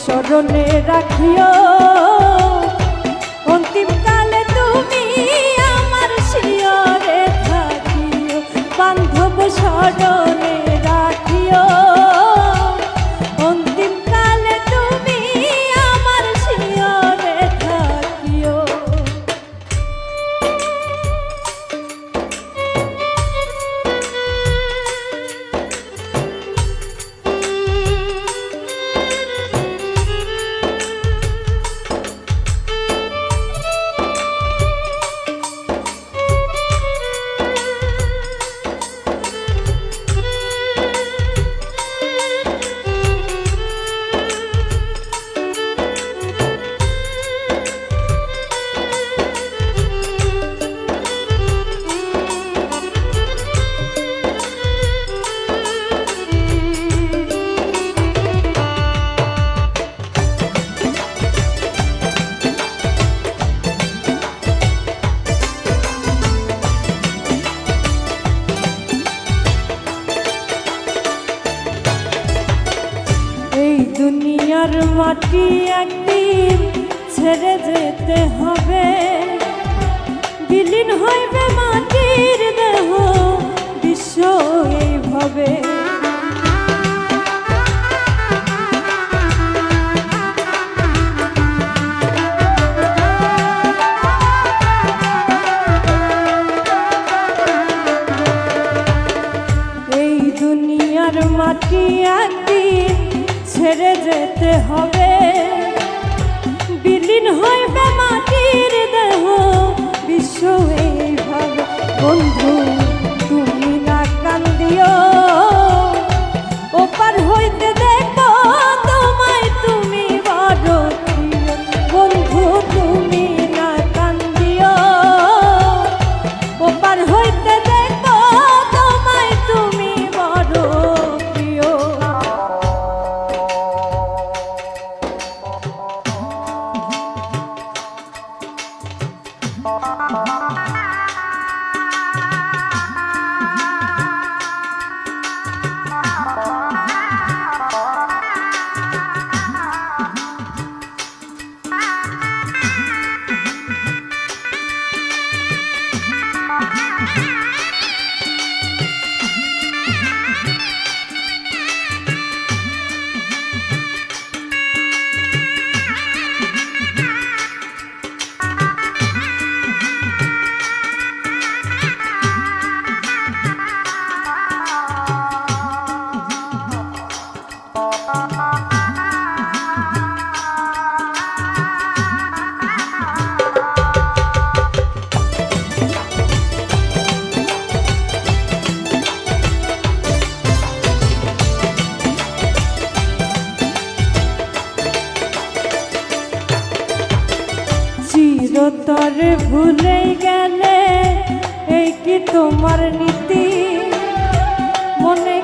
স্মরণে রাখিও। মাটি একদিন ছেড়ে যেতে হবে। বিলীন হইবে মাটির দেহ বিশ্ব এইভাবে। মাটি এক ছেড়ে যেতে হবে। বিলীন হইবে মাটির দেহ বিশ্ব এইভাবে বন্ধু। ভুলে গেলে এই কি তোমার নীতি? মনে